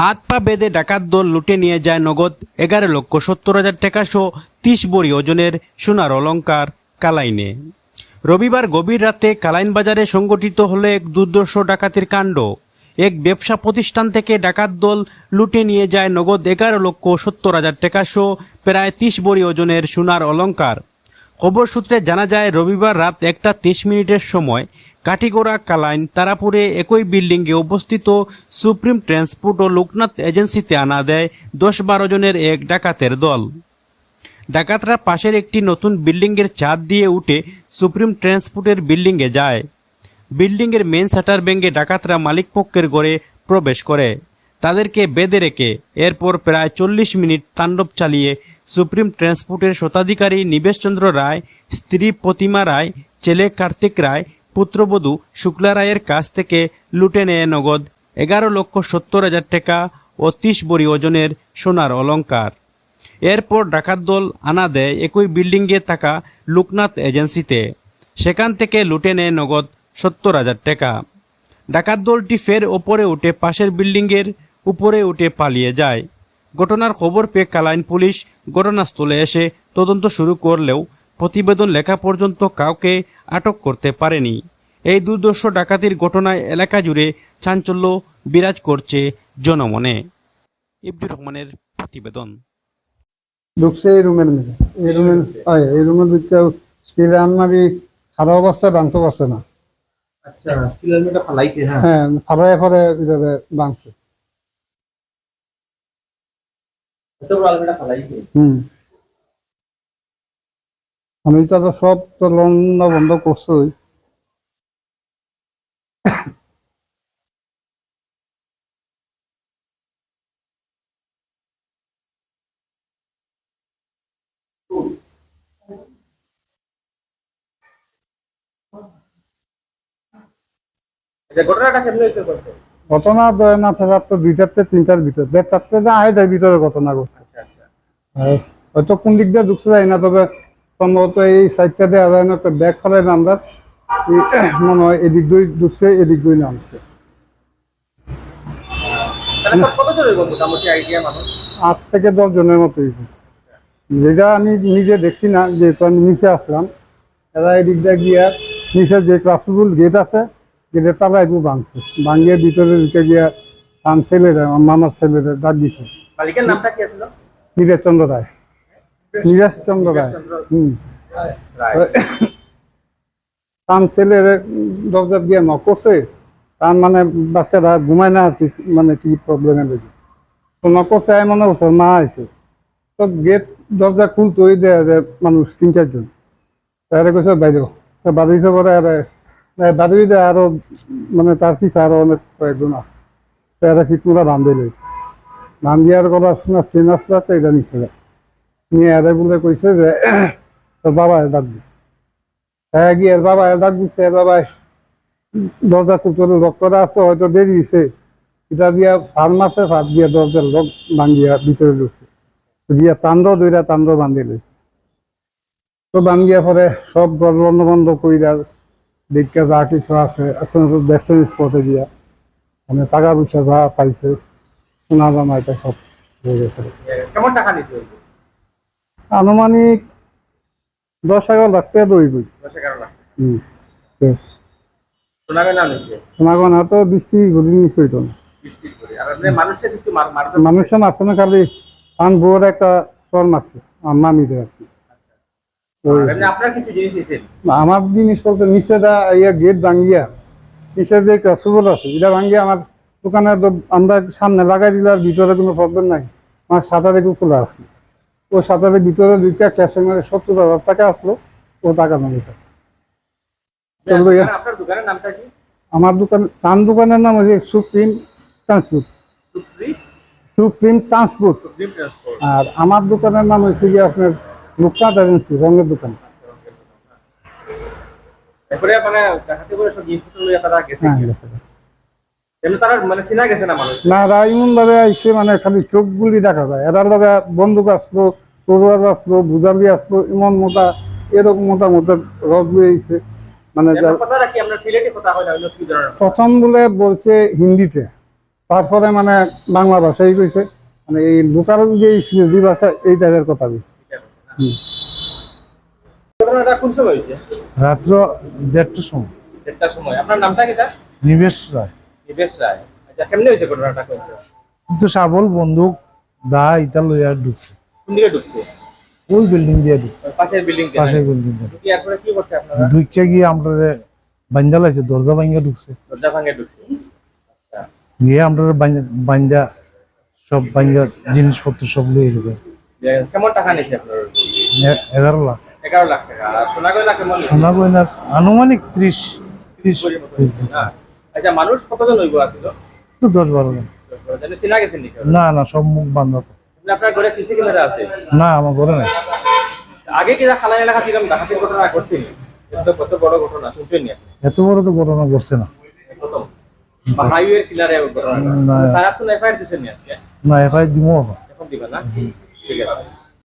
হাত পা বেঁধে ডাকাত দল লুটে নিয়ে যায় নগদ এগারো লক্ষ সত্তর হাজার টাকা সহ তিরিশ বড়ি ওজনের সোনার অলঙ্কার কালাইনে। রবিবার গভীর রাতে কালাইন বাজারে সংগঠিত হলো এক দুর্দর্শ ডাকাতির কাণ্ড। এক ব্যবসা প্রতিষ্ঠান থেকে ডাকাত দল লুটে নিয়ে যায় নগদ এগারো লক্ষ সত্তর হাজার টাকা সহ প্রায় তিরিশ বড়ি ওজনের সোনার অলঙ্কার খবর সূত্রে জানা যায়, রবিবার রাত একটা তেইশ মিনিটের সময় কাটিগোড়া কালাইন, তারাপুরে একই বিল্ডিংয়ে অবস্থিত সুপ্রিম ট্রান্সপোর্ট ও লোকনাথ এজেন্সিতে আনা দেয় দশ বারো জনের এক ডাকাতের দল। ডাকাতরা পাশের একটি নতুন বিল্ডিংয়ের ছাদ দিয়ে উঠে সুপ্রিম ট্রান্সপোর্টের বিল্ডিংয়ে যায়। বিল্ডিংয়ের মেন শাটার ভেঙে ডাকাতরা মালিকপক্ষের ঘরে প্রবেশ করে। তাদেরকে বেঁধে রেখে এরপর প্রায় চল্লিশ মিনিট তাণ্ডব চালিয়ে সুপ্রিম ট্রান্সপোর্টের শতাধিকারী নিবেশচন্দ্র রায়, স্ত্রী প্রতিমা রায়, ছেলে কার্তিক রায়, পুত্রবধূ শুক্লা রায়ের কাছ থেকে লুটে নেয় নগদ এগারো লক্ষ সত্তর হাজার টাকা ও তিরিশ বড়ি ওজনের সোনার অলঙ্কার এরপর ডাকাত দল আনা দেয় একই বিল্ডিংয়ে থাকা লোকনাথ এজেন্সিতে। সেখান থেকে লুটে নেয় নগদ সত্তর হাজার টাকা। ডাকাত দলটি ফের ওপরে উঠে পাশের বিল্ডিংয়ের উপরে উঠে পালিয়ে যায়। ঘটনার খবর পেয়ে কালাইন পুলিশ ঘটনাস্থলে এসে তদন্ত শুরু করলেও প্রতিবেদন লেখা পর্যন্ত কাউকে আটক করতে পারেনি। এই দুর্দর্শ ডাকাতির ঘটনায় এলাকা জুড়ে চাঞ্চল্য বিরাজ করছে জনমনে। ইবদুর রহমানের প্রতিবেদন। ঢুকছে এই রুমের মধ্যে। এই রুমের এই রুমের ভিতরে স্টিল আলমারি খারাপ অবস্থায় ভাঙতে পারছে না। আচ্ছা স্টিলের মেটা ফালাইছে হ্যাঁ। হ্যাঁ ফালায় ফলে ভিতরে ভাঙছে এত বড় আলমিরা ফালাইছে হুম আমি তো সব তো লোন বন্ধ আচ্ছা ঘটনাটা কেমনে হয়েছে ঘটনা ধরে না ফেরার তো দুইটাতে তিনটার ভিতরে। দেড় চারটে যা আয় যায় ভিতরে ঘটনা ঘটছে। আচ্ছা আচ্ছা। হয়তো কোন দিক দিয়ে ঢুকছে যায় না তবে সম্ভবত এই সাইডটা দেওয়া যায় না তো ব্যাগ ফেলে নামদার মনে হয় এদিক দুই ঢুকছে এদিক দুই নামছে। আট থেকে দশ জনের মতো। যেটা আমি নিজে দেখছি না যেহেতু আমি নিচে আসলাম এরা এদিক দিয়ে গিয়া নিচে যে ট্রাফিকুল গেট আছে গেটের তালা এগুলো ভাঙছে। ভাঙিয়ে ভিতরে ঢুকে গিয়া তার ছেলেরা আমার মামার ছেলেরা ডাক দিছে। মালিকের নামটা কি আছিল? নীরেশ চন্দ্র রায়। নীরেশ চন্দ্র রায়। হুম। তার ছেলের দরজা দিয়ে নক করছে। তার মানে বাচ্চারা ঘুমায় না মানে কি প্রবলেমে লেগে। তো নক করছে আমি মনে করছে মা আছে তো গেট দরজা খুলতো ওই দেয় মানুষ তিন চারজন। তারা কইছে বাইরে বাদুইছে পরে আর বাদুই আরও মানে তার পিছে আরও অনেক কয়েকজন আছে। তারা ফিটমুরা বান্ধে লইছে। বান্ধিয়ার কথা আসলে, তো এটা। নিয়ে এরা বলে কইছে যে, তোর বাবা ডাক দি হ্যাঁ গিয়ে এর বাবা ডাক দিচ্ছে এর বাবা দরজা কুতরে লক আছে, হয়তো দেরি হয়েছে এটা দিয়া ফার্ম আছে ফার দিয়ে দরজার লক ভাঙ্গিয়া ভিতরে ঢুকছে। দিয়া তান্ড দুইটা তান্ড বান্ধি লইছে। তো বাঙ্গিয়া পরে সব ঘর বন্ধ বন্ধ কইরা দেখা যা কিছু আছে এখন তো দেখছেন স্পটে দিয়া মানে টাকা পয়সা যা পাইছে সোনা জামা এটা সব হয়ে গেছে। কেমন টাকা নিছে আনুমানিক দশ এগারো লাখ টাকা দইবই দশ এগারো লাখ হুম সোনাগনা তো বৃষ্টি ঘুরি নিচ হইতো না আর এমনি মানুষের মারছে না খালি পান বউর একটা চর মারছে আমার মামিদের আর কি ওই- এমনি আপনার কিছু জিনিস নিছেন আমার জিনিসপত্র নিচে ইয়া গেট ভাঙ্গিয়া নিচে যে সুবল আছে এটা ভাঙ্গিয়া আমার দোকানে আমরা সামনে লাগাই দিলে আর ভিতরে কোনো প্রবলেম নাই। আমার সাঁতার খোলা আছে। ও সাঁতারের ভিতরে দুইটা ক্যাশে মেরে সত্তর হাজার টাকা আসলো ও টাকা দোকানের আমার দোকান তার দোকানের নাম হচ্ছে সুপ্রিম ট্রান্সপোর্ট। সুপ্রিম? ট্রান্সপোর্ট। আর আমার দোকানের নাম হচ্ছে গিয়ে আপনার লোকনাথ এজেন্সি রঙের দোকান। এরপরে মানে হাতে করে সব জিনিসপত্র লইয়া তারা গেছে। কি? এমনি তারা চিনা গেছে না মানুষ? ভাবে আইসে মানে খালি চোখগুলি দেখা যায়। এরার লগে বন্দুক আসলো তরোয়ার আসলো বুঝালি আসলো এমন মোটা এরকম মোটা মোটা রস আইছে। মানে সিলেটি প্রথম বলে বলছে হিন্দিতে। তারপরে মানে বাংলা ভাষাই কইছে। মানে এই লোকাল যে ইংরেজি ভাষা এই জায়গার কথা কইছে। রাত্র দেড়টার সময়। দেড়টার সময়। আপনার নামটা কি নিবেশ রায়। নিবেশ রায়। আচ্ছা কেমনে হয়েছে ঘটনাটা? কিন্তু সাবল বন্দুক দা ইটা লইয়া ঢুকছে। কোন দিকে ঢুকছে? ওই বিল্ডিং দিয়ে ঢুকছে। পাশের বিল্ডিং পাশের বিল্ডিং দিয়ে। এরপরে কি করছে আপনারা? ঢুকছে গিয়ে আমরা বাঞ্জা লাগছে দরজা ভাঙ্গা ঢুকছে। দরজা ভাঙে ঢুকছে। আচ্ছা। গিয়ে আমরা বাঞ্জা সব বাঞ্জা জিনিসপত্র সব যাবে কেমন টাকা নিয়েছে আপনার? এগারো লাখ। এগারো লাখ টাকা। সোনা গয়না কেমন সোনা গয়না আনুমানিক ত্রিশ ত্রিশ? আচ্ছা মানুষ কতজন হইব আসছিল তো দশ বারো লাখ চিনা গেছেন না না সব মুখ বান্ধব। আপনি আপনার ঘরে সিসি ক্যামেরা আছে? না আমার ঘরে নাই। আগে কি খালা এলাকা কীরকম ডাকাতির ঘটনা করছেন এটা কত বড় ঘটনা শুনছেন এত বড় তো ঘটনা ঘটছে না। হাইওয়ের কিনারে ঘটনা। না। তারা তো এফআইআর দিচ্ছেন নি আজকে না এফআই দিব এখন দিবা না? ঠিক আছে।